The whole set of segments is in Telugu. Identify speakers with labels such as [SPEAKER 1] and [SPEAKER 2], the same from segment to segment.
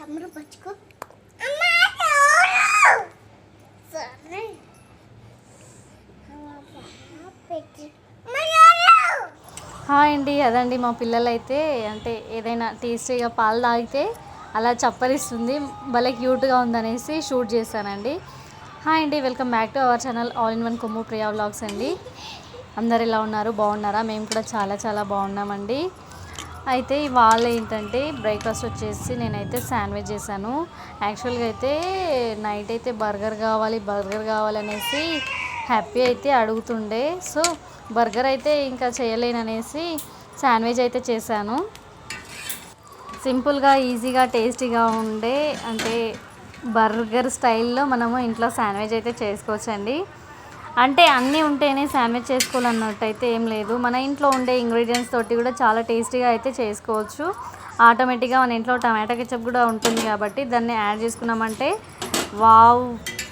[SPEAKER 1] తమ్ముడు పచ్చుకో సరే.
[SPEAKER 2] హాయ్ అండి అదండి మా పిల్లలు అయితే అంటే ఏదైనా టేస్టీగా పాలు తాగితే అలా చప్పరిస్తుంది భలే క్యూట్గా ఉందనేసి షూట్ చేశానండి. హాయ్ అండి welcome back to our channel all in one Kommu Priya vlogs అండి. అందరు ఎలా ఉన్నారు? బాగున్నారా? మేము కూడా చాలా చాలా బాగున్నామండి. అయితే ఇవాళ ఏంటంటే బ్రేక్ఫాస్ట్ వచ్చేసి నేనైతే శాండ్విచ్ చేశాను. యాక్చువల్గా అయితే నైట్ అయితే బర్గర్ కావాలి బర్గర్ కావాలనేసి హ్యాపీ అయితే అడుగుతుండే. సో బర్గర్ అయితే ఇంకా చేయలేననేసి శాండ్విచ్ అయితే చేశాను. సింపుల్గా ఈజీగా టేస్టీగా ఉండే అంటే బర్గర్ స్టైల్లో మనము ఇంట్లో శాండ్విచ్ అయితే చేసుకోవచ్చండి. అంటే అన్నీ ఉంటేనే శాండ్విచ్ చేసుకోవాలన్నట్టయితే ఏం లేదు. మన ఇంట్లో ఉండే ఇంగ్రీడియంట్స్ తోటి కూడా చాలా టేస్టీగా అయితే చేసుకోవచ్చు. ఆటోమేటిక్గా మన ఇంట్లో టమాటా కెచప్ కూడా ఉంటుంది కాబట్టి దాన్ని యాడ్ చేసుకున్నామంటే వావ్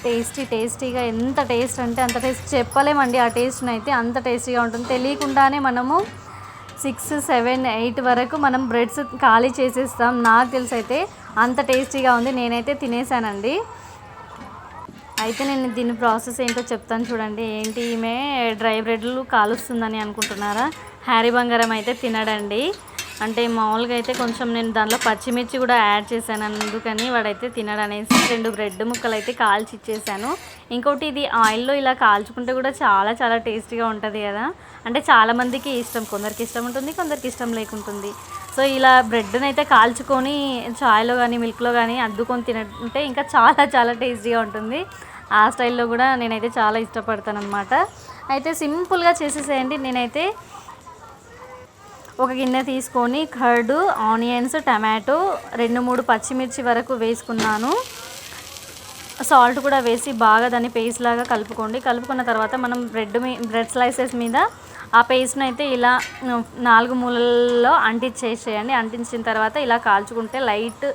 [SPEAKER 2] టేస్టీ టేస్టీగా ఎంత టేస్ట్ అంటే అంత టేస్ట్ చెప్పలేమండి ఆ టేస్ట్ని అయితే అంత టేస్టీగా ఉంటుంది. తెలియకుండానే మనము సిక్స్ సెవెన్ ఎయిట్ వరకు మనం బ్రెడ్స్ ఖాళీ చేసేస్తాం. నాకు తెలిసి అయితే అంత టేస్టీగా ఉంది. నేనైతే తినేసానండి. అయితే నేను దీని ప్రాసెస్ ఏంటో చెప్తాను చూడండి. ఏంటి ఈమె డ్రై బ్రెడ్లు కాలుస్తుందని అనుకుంటున్నారా? హ్యారీ బంగారం అయితే తినడండి. అంటే మామూలుగా అయితే కొంచెం నేను దానిలో పచ్చిమిర్చి కూడా యాడ్ చేశాను అందుకని వాడైతే తినడనేసి రెండు బ్రెడ్ ముక్కలు అయితే కాల్చి ఇచ్చేసాను ఇంకోటి ఇది ఆయిల్లో ఇలా కాల్చుకుంటే కూడా చాలా చాలా టేస్టీగా ఉంటుంది కదా. అంటే చాలామందికి ఇష్టం కొందరికి ఇష్టం ఉంటుంది కొందరికి ఇష్టం లేకుంటుంది. సో ఇలా బ్రెడ్ని అయితే కాల్చుకొని చాయ్లో కానీ మిల్క్లో కానీ అద్దుకొని తినంటే ఇంకా చాలా చాలా టేస్టీగా ఉంటుంది. ఆ స్టైల్లో కూడా నేనైతే చాలా ఇష్టపడతాను అనమాట అయితే సింపుల్గా చేసేసేయండి. నేనైతే ఒక గిన్నె తీసుకొని కర్డ్ ఆనియన్స్ టమాటో రెండు మూడు పచ్చిమిర్చి వరకు వేసుకున్నాను. సాల్ట్ కూడా వేసి బాగా దాన్ని పేస్ట్ లాగా కలుపుకోండి. కలుపుకున్న తర్వాత మనం బ్రెడ్ మీ బ్రెడ్ స్లైసెస్ మీద ఆ పేస్ట్ని అయితే ఇలా నాలుగు మూలల్లో అంటించేసేయండి. అంటించిన తర్వాత ఇలా కాల్చుకుంటే లైట్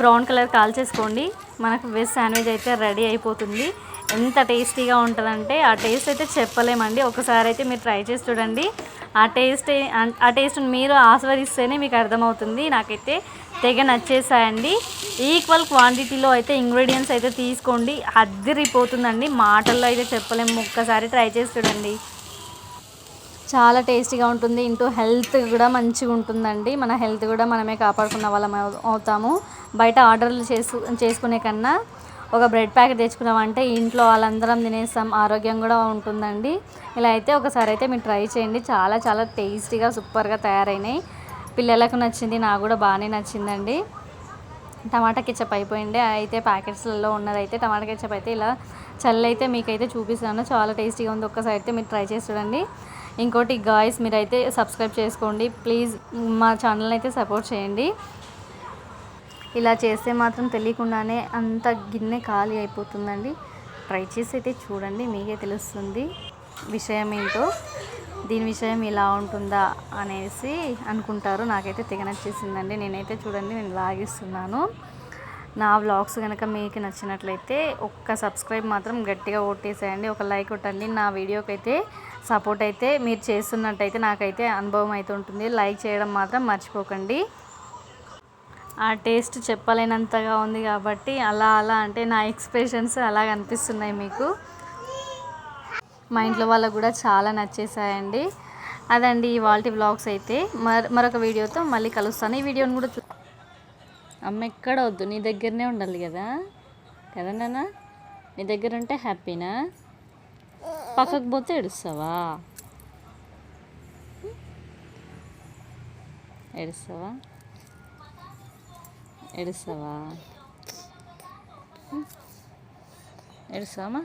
[SPEAKER 2] బ్రౌన్ కలర్ కాల్చేసుకోండి. మనకు వెజ్ శాండ్విచ్ అయితే రెడీ అయిపోతుంది. ఎంత టేస్టీగా ఉంటుందంటే ఆ టేస్ట్ అయితే చెప్పలేమండి. ఒకసారి అయితే మీరు ట్రై చేసి చూడండి. ఆ టేస్ట్ ఆ టేస్ట్ని మీరు ఆస్వాదిస్తేనే మీకు అర్థమవుతుంది. నాకైతే తెగ నచ్చేసాయండి. ఈక్వల్ క్వాంటిటీలో అయితే ఇంగ్రీడియంట్స్ అయితే తీసుకోండి. అద్దరిపోతుందండి మాటల్లో అయితే చెప్పలేము ఒక్కసారి ట్రై చేసి చూడండి. చాలా టేస్టీగా ఉంటుంది. ఇంటూ హెల్త్ కూడా మంచిగా ఉంటుందండి. మన హెల్త్ కూడా మనమే కాపాడుకున్న వాళ్ళం అవుతాము. బయట ఆర్డర్లు చేసు చేసుకునే కన్నా ఒక బ్రెడ్ ప్యాకెట్ తెచ్చుకున్నామంటే ఇంట్లో వాళ్ళందరం తినేస్తాం ఆరోగ్యం కూడా ఉంటుందండి. ఇలా అయితే ఒకసారి అయితే మీరు ట్రై చేయండి. చాలా చాలా టేస్టీగా సూపర్గా తయారైనాయి. పిల్లలకు నచ్చింది నాకు కూడా బాగానే నచ్చిందండి. టమాటా కెచప్ అయిపోయింది. అయితే ప్యాకెట్స్లలో ఉన్నదైతే టమాటా కిచప్ అయితే ఇలా చల్లైతే మీకైతే చూపిస్తాను చాలా టేస్టీగా ఉంది. ఒక్కసారి అయితే మీరు ట్రై చేసి చూడండి. ఇంకోటి గాయస్ మీరైతే సబ్స్క్రైబ్ చేసుకోండి. ప్లీజ్ మా ఛానల్ అయితే సపోర్ట్ చేయండి. ఇలా చేస్తే మాత్రం తెలియకుండానే అంత గిన్నె ఖాళీ అయిపోతుందండి. ట్రై చేసి అయితే చూడండి మీకే తెలుస్తుంది విషయం ఏంటో. దీని విషయం ఇలా ఉంటుందా అనేసి అనుకుంటారు. నాకైతే తెగ నచ్చేసిందండి. నేనైతే చూడండి నేను లాగిస్తున్నాను. నా వ్లాగ్స్ కనుక మీకు నచ్చినట్లయితే ఒక్క సబ్స్క్రైబ్ మాత్రం గట్టిగా ఓటేసేయండి ఒక లైక్ కొట్టండి. నా వీడియోకి అయితే సపోర్ట్ అయితే మీరు చేస్తున్నట్టయితే నాకైతే అనుభవం అయితే ఉంటుంది. లైక్ చేయడం మాత్రం మర్చిపోకండి. ఆ టేస్ట్ చెప్పలేనంతగా ఉంది కాబట్టి అలా అలా అంటే నా ఎక్స్ప్రెషన్స్ అలా కనిపిస్తున్నాయి మీకు. మా ఇంట్లో వాళ్ళకు కూడా చాలా నచ్చేసాయండి. అదండి ఇవాళ వ్లాగ్స్ అయితే. మర మరొక వీడియోతో మళ్ళీ కలుస్తాను. ఈ వీడియోని కూడా చూ అమ్మ ఎక్కడ వద్దు నీ దగ్గరనే ఉండాలి కదా. కదా నాన్న? నీ దగ్గర ఉంటే హ్యాపీనా? పక్కకు పోతే ఏడుస్తావా? ఏడుస్తావా? ఏడుస్తావా? ఏడుస్తావా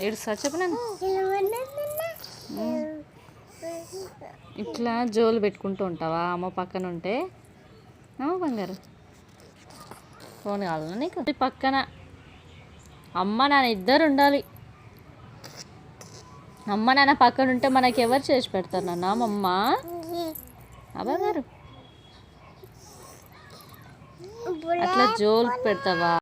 [SPEAKER 2] ఏడుస్తా చెప్పు నేను ఇట్లా జోలు పెట్టుకుంటూ ఉంటావా? అమ్మ పక్కన ఉంటే. అమ్మ బంగారు. ఫోన్ కావాలన్నా నీకు? పక్కన. అమ్మ నాన్న ఇద్దరు ఉండాలి. అమ్మ నాన్న పక్కన ఉంటే మనకి ఎవరు చేసి పెడతారు నాన్న? అమ్మమ్మ. అబ్బాయి గారు. అట్లా జోలు పెడతావా?